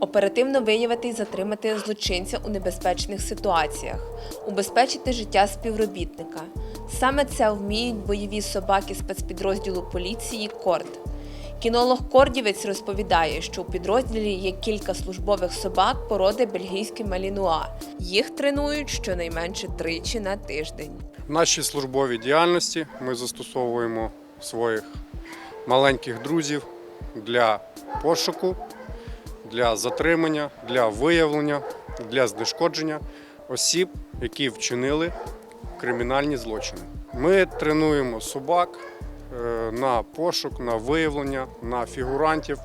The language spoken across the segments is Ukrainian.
Оперативно виявити і затримати злочинця у небезпечних ситуаціях, убезпечити життя співробітника. Саме це вміють бойові собаки спецпідрозділу поліції Корд. Кінолог Кордівець розповідає, що у підрозділі є кілька службових собак породи бельгійський малінуа. Їх тренують щонайменше тричі на тиждень. В нашій службовій діяльності ми застосовуємо своїх маленьких друзів для пошуку, для затримання, для виявлення, для знешкодження осіб, які вчинили кримінальні злочини. Ми тренуємо собак е, на пошук, на виявлення, на фігурантів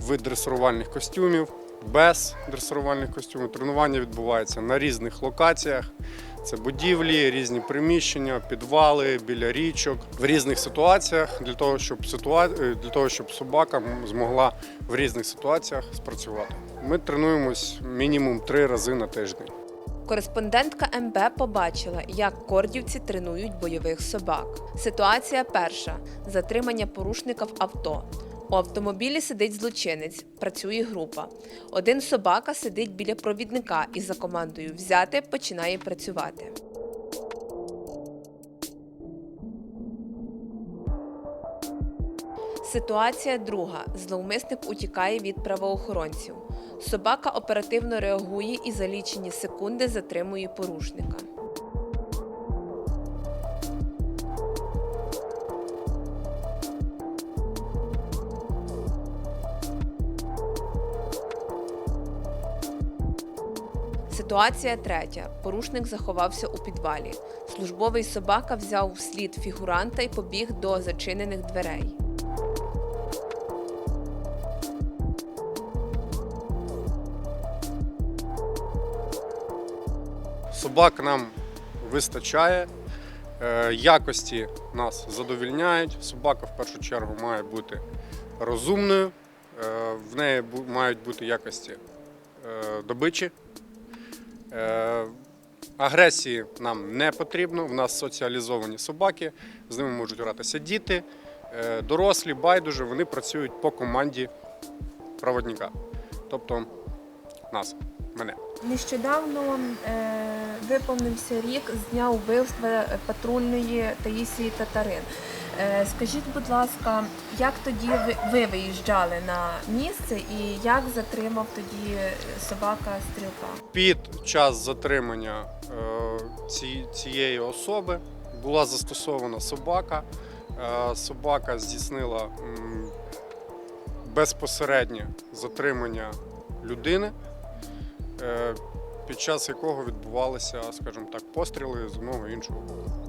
вид дресирувальних костюмів, без дресирувальних костюмів. Тренування відбувається на різних локаціях. Це будівлі, різні приміщення, підвали, біля річок в різних ситуаціях для того, щоб ситуа... е, для того, щоб собака змогла в різних ситуаціях спрацювати. Ми тренуємось мінімум три рази на тиждень. Кореспондентка МБ побачила, як кордівці тренують бойових собак. Ситуація перша: затримання порушника в авто. У автомобілі сидить злочинець, працює група. Один собака сидить біля провідника і за командою взяти починає працювати. Ситуація друга. Зловмисник утікає від правоохоронців. Собака оперативно реагує і за лічені секунди затримує порушника. Ситуація третя. Порушник заховався у підвалі. Службовий собака взяв вслід фігуранта і побіг до зачинених дверей. Собак нам вистачає, е, якості нас задовільняють. Собака в першу чергу має бути розумною, е, в неї мають бути якості е, добичі. Е, Агресії нам не потрібно. В нас соціалізовані собаки, з ними можуть гратися діти, е, дорослі, байдуже, вони працюють по команді проводника. Тобто нас, мене. Нещодавно е, виповнився рік з дня вбивства патрульної Таїсії Татарин. Е, скажіть, будь ласка, як тоді ви, ви виїжджали на місце і як затримав тоді собака стрілка? Під час затримання е, цієї особи була застосована собака. Е, Собака здійснила безпосереднє затримання людини, під час якого відбувалися, скажімо так, постріли з одного іншого боку.